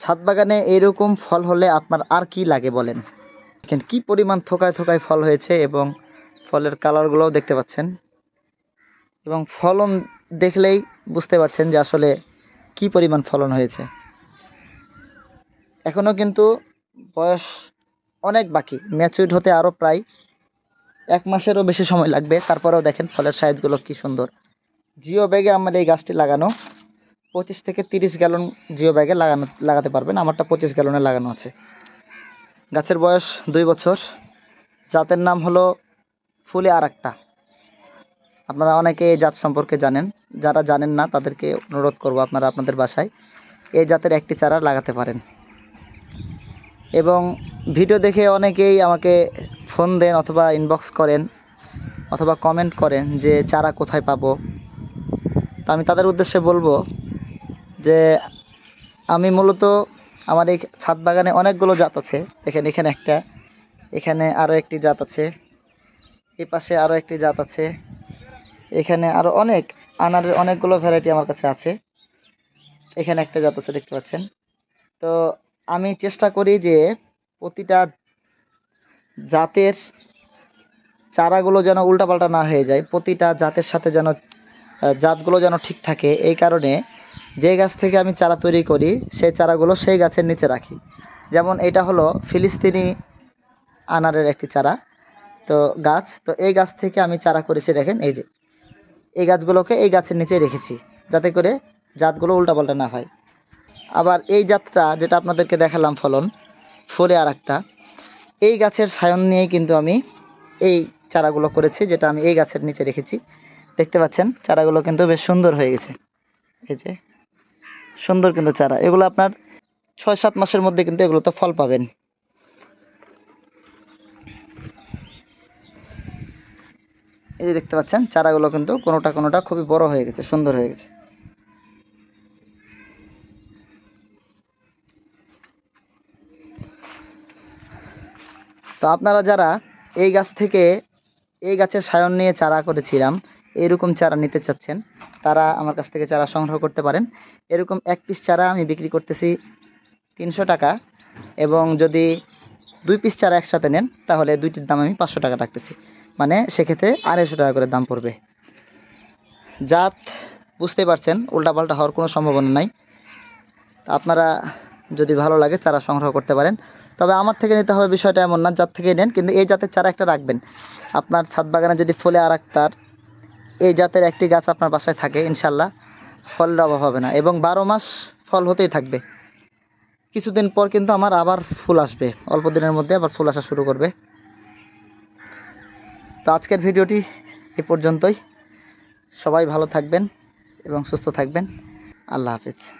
ছাদ বাগানে এরকম ফল হলে আপনার আর কি লাগে বলেন? দেখেন, কি পরিমাণ থোকায় থোকায় ফল হয়েছে এবং ফলের কালারগুলোও দেখতে পাচ্ছেন। এবং ফলন দেখলেই বুঝতে পারছেন যে আসলে কি পরিমাণ ফলন হয়েছে। এখনও কিন্তু বয়স অনেক বাকি ম্যাচুইড হতে আরও প্রায় এক মাসেরও বেশি সময় লাগবে। তারপরেও দেখেন ফলের সাইজগুলো কি সুন্দর। জিও ব্যাগে আমার এই গাছটি লাগানো। পঁচিশ থেকে তিরিশ গ্যালন জিও ব্যাগে লাগানো, লাগাতে পারবেন। আমারটা পঁচিশ গ্যালনে লাগানো আছে। গাছের বয়স দুই বছর। জাতের নাম হলো ফুলে আর একটা। আপনারা অনেকে এই জাত সম্পর্কে জানেন। যারা জানেন না, তাদেরকে অনুরোধ করব আপনারা আপনাদের বাসায় এই জাতের একটি চারা লাগাতে পারেন। এবং ভিডিও দেখে অনেকেই আমাকে ফোন দেন অথবা ইনবক্স করেন অথবা কমেন্ট করেন যে চারা কোথায় পাবো। তো আমি তাদের উদ্দেশ্যে বলব যে আমি মূলত আমার এই ছাদ বাগানে অনেকগুলো জাত আছে। দেখেন, এখানে একটা, এখানে আরও একটি জাত আছে, এই পাশে আরও একটি জাত আছে, এখানে আরও অনেক, আনারের অনেকগুলো ভ্যারাইটি আমার কাছে আছে। এখানে একটা জাত আছে, দেখতে পাচ্ছেন। তো আমি চেষ্টা করি যে প্রতিটা জাতের চারাগুলো যেন উল্টাপাল্টা না হয়ে যায়, প্রতিটা জাতের সাথে যেন জাতগুলো যেন ঠিক থাকে। এই কারণে যে গাছ থেকে আমি চারা তৈরি করি, সেই চারাগুলো সেই গাছের নিচে রাখি। যেমন এটা হলো ফিলিস্তিনি আনারের একটি চারা। তো গাছ, তো এই গাছ থেকে আমি চারা করেছি, দেখেন, এই যে। এই গাছগুলোকে এই গাছের নিচে রেখেছি, যাতে করে জাতগুলো উল্টাপাল্টা না হয়। আবার এই জাতটা, যেটা আপনাদেরকে দেখালাম ফলন, ফলে আর একটা এই গাছের সায়ন নিয়েই কিন্তু আমি এই চারাগুলো করেছি, যেটা আমি এই গাছের নিচে রেখেছি। দেখতে পাচ্ছেন, চারাগুলো কিন্তু বেশ সুন্দর হয়ে গেছে। এই যে সুন্দর কিন্তু চারা। এগুলো আপনার ছয় সাত মাসের মধ্যে কিন্তু এগুলো তো ফল পাবেন। এই যে দেখতে পাচ্ছেন, চারাগুলো কিন্তু কোনোটা কোনোটা খুবই বড় হয়ে গেছে, সুন্দর হয়ে গেছে। তো আপনারা যারা এই গাছ থেকে এই গাছের সায়ন নিয়ে চারা করেছিলাম এরকম চারা নিতে চাচ্ছেন, তারা আমার কাছ থেকে চারা সংগ্রহ করতে পারেন। এরকম এক পিস চারা আমি বিক্রি করতেছি তিনশো টাকা এবং যদি দুই পিস চারা একসাথে নেন, তাহলে দুইটির দাম আমি পাঁচশো টাকা রাখতেছি। মানে সেক্ষেত্রে আড়াইশো টাকা করে দাম পড়বে। জাত বুঝতে পারছেন, উল্টাপাল্টা হওয়ার কোনো সম্ভাবনা নাই। আপনারা যদি ভালো লাগে চারা সংগ্রহ করতে পারেন। তবে আমার থেকে নিতে হবে বিষয়টা এমন না, জাত থেকে নেন, কিন্তু এই জাতের চারা একটা রাখবেন। আপনার ছাদ বাগানে যদি ফলে আর এই জাতের একটি গাছ আপনার বাসায় থাকে ইনশাল্লাহ ফলের অভাব হবে না। এবং বারো মাস ফল হতেই থাকবে। কিছুদিন পর কিন্তু আমার আবার ফুল আসবে। অল্প দিনের মধ্যে আবার ফুল আসা শুরু করবে। তো আজকের ভিডিওটি এ পর্যন্তই। সবাই ভালো থাকবেন এবং সুস্থ থাকবেন। আল্লাহ হাফিজ।